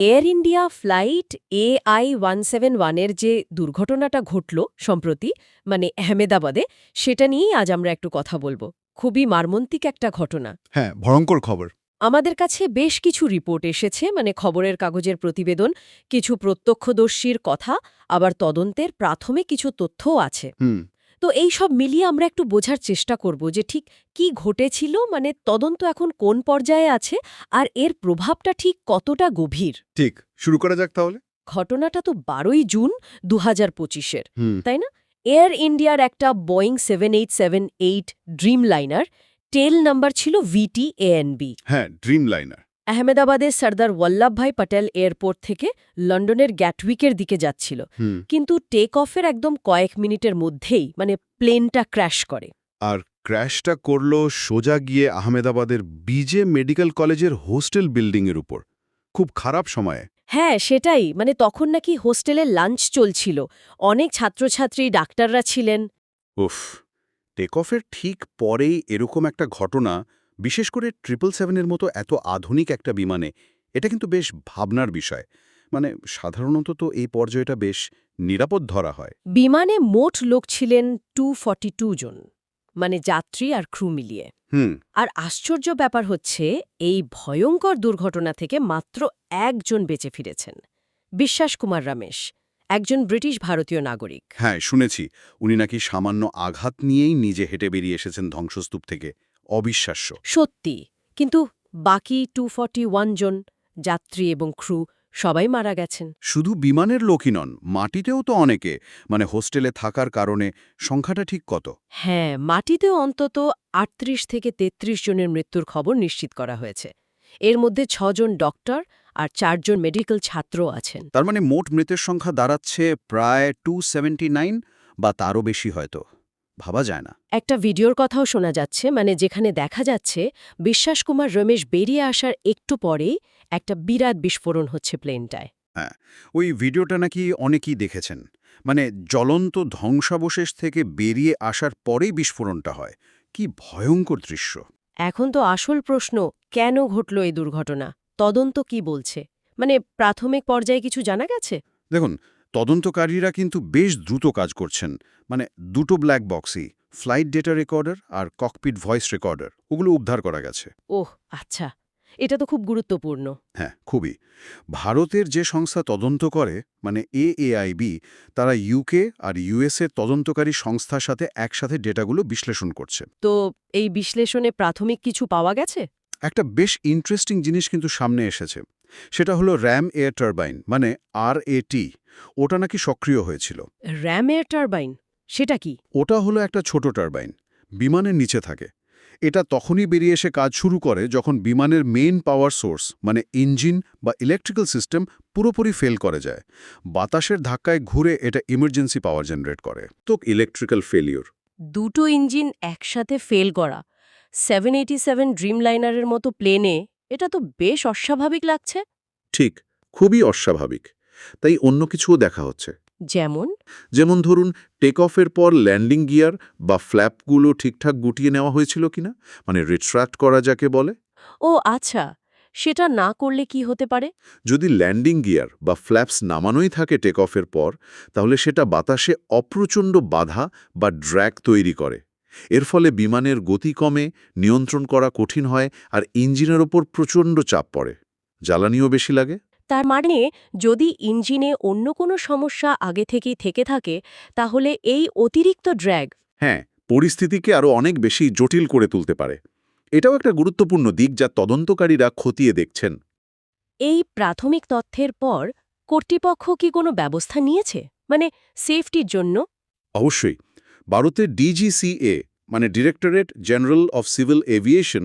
Air India flight A I one seven ওয়ানের যে দুর্ঘটনাটা ঘটল সম্প্রতি মানে আহমেদাবাদে সেটা নিয়েই আজ আমরা একটু কথা বলব। খুবই মার্মন্তিক একটা ঘটনা। হ্যাঁ ভয়ঙ্কর খবর। আমাদের কাছে বেশ কিছু রিপোর্ট এসেছে মানে খবরের কাগজের প্রতিবেদন কিছু প্রত্যক্ষদর্শীর কথা আবার তদন্তের প্রাথমিক কিছু তথ্যও আছে। হুম। তো এই সব মিলিয়ে আমরা একটু বোঝার চেষ্টা করব যে ঠিক কি ঘটেছিল মানে তদন্ত এখন কোন পর্যায়ে আছে আর এর প্রভাবটা ঠিক কতটা গভীর। ঠিক শুরু করা যাক তাহলে। ঘটনাটা তো বারোই জুন দু হাজার পঁচিশের তাই না? এয়ার ইন্ডিয়ার একটা Boeing seven eight seven eight Dreamliner tail number ছিল ভিটি এএনবি। হ্যাঁ ড্রিম লাইনার আহমেদাবাদের সর্দার বল্লভভাই পটেল এয়ারপোর্ট থেকে লন্ডনের গ্যাটউইকের দিকে যাচ্ছিল। কিন্তু টেক অফের একদম কয়েক মিনিটের মধ্যেই মানে প্লেনটা ক্র্যাশ করে। আর ক্র্যাশটা করল সোজা গিয়ে আহমেদাবাদের বিজে মেডিকেল কলেজের হোস্টেল বিল্ডিংয়ের উপর। খুব খারাপ সময়ে। হ্যাঁ সেটাই। মানে তখন নাকি হোস্টেলে লাঞ্চ চলছিল। অনেক ছাত্রছাত্রী ডাক্তাররা ছিলেন। উফ টেক অফের ঠিক পরেই এরকম একটা ঘটনা বিশেষ করে ট্রিপল সেভেনের মতো এত আধুনিক একটা বিমানে এটা কিন্তু বেশ ভাবনার বিষয়। মানে সাধারণত তো এই পর্যায়টা বেশ নিরাপদ ধরা হয়। বিমানে মোট লোক ছিলেন টু জন মানে যাত্রী আর ক্রু মিলিয়ে। হুম। আর আশ্চর্য ব্যাপার হচ্ছে এই ভয়ঙ্কর দুর্ঘটনা থেকে মাত্র একজন বেঁচে ফিরেছেন বিশ্বাস কুমার রমেশ একজন ব্রিটিশ ভারতীয় নাগরিক। হ্যাঁ শুনেছি। উনি নাকি সামান্য আঘাত নিয়েই নিজে হেঁটে বেরিয়ে এসেছেন ধ্বংসস্তূপ থেকে। অবিশ্বাস্য। সত্যি। কিন্তু বাকি টু জন যাত্রী এবং ক্রু সবাই মারা গেছেন। শুধু বিমানের লোকই নন মাটিতেও তো অনেকে। মানে হোস্টেলে থাকার কারণে সংখ্যাটা ঠিক কত? হ্যাঁ মাটিতেও অন্তত আটত্রিশ থেকে ৩৩ জনের মৃত্যুর খবর নিশ্চিত করা হয়েছে। এর মধ্যে ছজন ডক্টর আর চারজন মেডিকেল ছাত্রও আছেন। তার মানে মোট মৃতের সংখ্যা দাঁড়াচ্ছে প্রায় টু বা তারও বেশি হয়তো। ভাবা যায় না। একটা ভিডিওর কথাও শোনা যাচ্ছে মানে যেখানে দেখা যাচ্ছে বিশ্বাস কুমার রমেশ বেরিয়ে আসার একটু পরেই একটা বিরাট বিস্ফোরণ হচ্ছে প্লেনটায়। হ্যাঁ ওই ভিডিওটা নাকি অনেকেই দেখেছেন। মানে জ্বলন্ত ধ্বংসাবশেষ থেকে বেরিয়ে আসার পরেই বিস্ফোরণটা হয়। কি ভয়ঙ্কর দৃশ্য। এখন তো আসল প্রশ্ন কেন ঘটল এই দুর্ঘটনা? তদন্ত কি বলছে? মানে প্রাথমিক পর্যায়ে কিছু জানা গেছে? দেখুন তদন্তকারীরা কিন্তু বেশ দ্রুত কাজ করছেন। মানে দুটো ব্ল্যাক বক্সই ফ্লাইট ডেটা রেকর্ডার আর ককপিট ভয়েস রেকর্ডার ওগুলো উদ্ধার করা গেছে। ওহ আচ্ছা। এটা তো খুব গুরুত্বপূর্ণ। হ্যাঁ খুবই। ভারতের যে সংস্থা তদন্ত করে মানে এ এএআইবি তারা ইউকে আর ইউএসএর তদন্তকারী সংস্থার সাথে একসাথে ডেটাগুলো বিশ্লেষণ করছে। তো এই বিশ্লেষণে প্রাথমিক কিছু পাওয়া গেছে? একটা বেশ ইন্টারেস্টিং জিনিস কিন্তু সামনে এসেছে। সেটা হলো র্যাম এয়ার টারবাইন মানে আর ওটা নাকি সক্রিয় হয়েছিল। Ram air turbine? সেটা কি? ওটা হলো একটা ছোট টারবাইন বিমানের নিচে থাকে। এটা তখনই বেরিয়ে এসে কাজ শুরু করে যখন বিমানের মেইন পাওয়ার সোর্স মানে ইঞ্জিন বা ইলেকট্রিক্যাল সিস্টেম পুরোপুরি ফেল করে যায়। বাতাসের ধাক্কায় ঘুরে এটা ইমার্জেন্সি পাওয়ার জেনারেট করে। তো ইলেকট্রিক্যাল ফেলিওর দুটো ইঞ্জিন একসাথে ফেল করা। সেভেন এইটি সেভেন ড্রিমলাইনারের মতো প্লেনে এটা তো বেশ অস্বাভাবিক লাগছে। ঠিক খুবই অস্বাভাবিক। তাই অন্য কিছুও দেখা হচ্ছে। যেমন? যেমন ধরুন টেক অফের পর ল্যান্ডিং গিয়ার বা ফ্ল্যাপগুলো ঠিকঠাক গুটিয়ে নেওয়া হয়েছিল কিনা? মানে রিট্রাক্ট করা যাকে বলে? ও আচ্ছা। সেটা না করলে কি হতে পারে? যদি ল্যান্ডিং গিয়ার বা ফ্ল্যাপস নামানোই থাকে টেক অফের পর তাহলে সেটা বাতাসে অপ্রচণ্ড বাধা বা ড্র্যাক তৈরি করে। এর ফলে বিমানের গতি কমে নিয়ন্ত্রণ করা কঠিন হয় আর ইঞ্জিনের ওপর প্রচণ্ড চাপ পড়ে। জ্বালানিও বেশি লাগে। তার মানে যদি ইঞ্জিনে অন্য কোনো সমস্যা আগে থেকেই থেকে থাকে তাহলে এই অতিরিক্ত ড্র্যাগ হ্যাঁ পরিস্থিতিকে আরও অনেক বেশি জটিল করে তুলতে পারে। এটাও একটা গুরুত্বপূর্ণ দিক যা তদন্তকারীরা খতিয়ে দেখছেন। এই প্রাথমিক তথ্যের পর কর্তৃপক্ষ কি কোনো ব্যবস্থা নিয়েছে? মানে সেফটির জন্য? অবশ্যই। ভারতের ডিজিসিএ মানে directorate general of civil aviation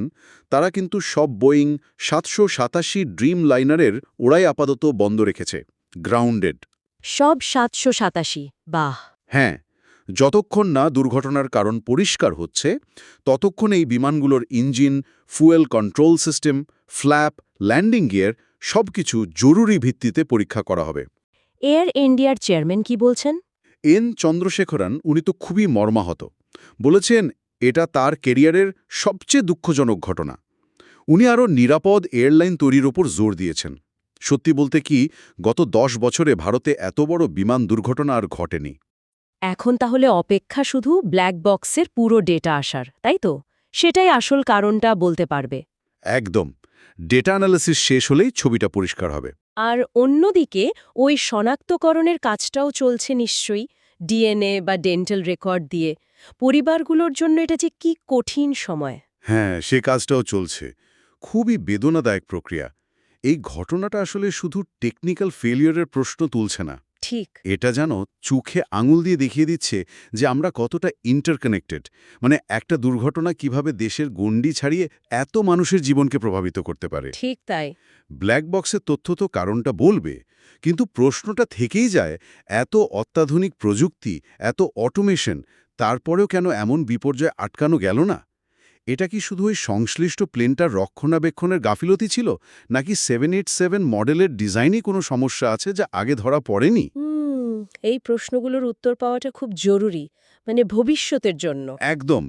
তারা কিন্তু সব বোয়িং সাতশো সাতাশি ড্রিম লাইনারের ওড়াই আপাতত বন্ধ রেখেছে গ্রাউন্ডেড সব সাতশো সাতাশি বাহ। হ্যাঁ যতক্ষণ না দুর্ঘটনার কারণ পরিষ্কার হচ্ছে ততক্ষণ এই বিমানগুলোর engine fuel control system flap landing gear সবকিছু জরুরি ভিত্তিতে পরীক্ষা করা হবে। এয়ার ইন্ডিয়ার চেয়ারম্যান কি বলছেন? এন চন্দ্রশেখরন উনি তো খুবই মর্মাহত। বলেছেন এটা তার কেরিয়ারের সবচেয়ে দুঃখজনক ঘটনা। উনি আরও নিরাপদ এয়ারলাইন তৈরির ওপর জোর দিয়েছেন। সত্যি বলতে কি গত দশ বছরে ভারতে এত বড় বিমান দুর্ঘটনা আর ঘটেনি। এখন তাহলে অপেক্ষা শুধু ব্ল্যাক বক্সের পুরো ডেটা আসার তাই তো? সেটাই আসল কারণটা বলতে পারবে। একদম। ডেটা অ্যানালিসিস শেষ হলেই ছবিটা পরিষ্কার হবে। আর অন্যদিকে, ওই শনাক্তকরণের কাজটাও চলছে নিশ্চয়ই, ডিএনএ বা ডেন্টাল রেকর্ড দিয়ে। পরিবারগুলোর জন্য এটা যে কি কঠিন সময়। হ্যাঁ সে কাজটাও চলছে। খুবই বেদনাদায়ক প্রক্রিয়া। এই ঘটনাটা আসলে শুধু টেকনিক্যাল ফেলিয়রের প্রশ্ন তুলছে না। ঠিক। এটা যেন চোখে আঙুল দিয়ে দেখিয়ে দিচ্ছে যে আমরা কতটা ইন্টারকানেক্টেড মানে একটা দুর্ঘটনা কীভাবে দেশের গণ্ডি ছাড়িয়ে এত মানুষের জীবনকে প্রভাবিত করতে পারে। ঠিক তাই। ব্ল্যাক বক্সের তথ্য তো কারণটা বলবে কিন্তু প্রশ্নটা থেকেই যায় এত অত্যাধুনিক প্রযুক্তি এত অটোমেশন তারপরেও কেন এমন বিপর্যয় আটকানো গেল না? এটা কি শুধু ওই সংশ্লিষ্ট প্লেনটার রক্ষণাবেক্ষণের গাফিলতি ছিল নাকি সেভেন এইট সেভেন মডেলের ডিজাইনই কোনো সমস্যা আছে যা আগে ধরা পড়েনি? এই প্রশ্নগুলোর উত্তর পাওয়াটা খুব জরুরি মানে ভবিষ্যতের জন্য। একদম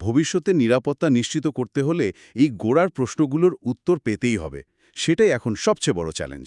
ভবিষ্যতে নিরাপত্তা নিশ্চিত করতে হলে এই গোড়ার প্রশ্নগুলোর উত্তর পেতেই হবে সেটাই এখন সবচেয়ে বড় চ্যালেঞ্জ।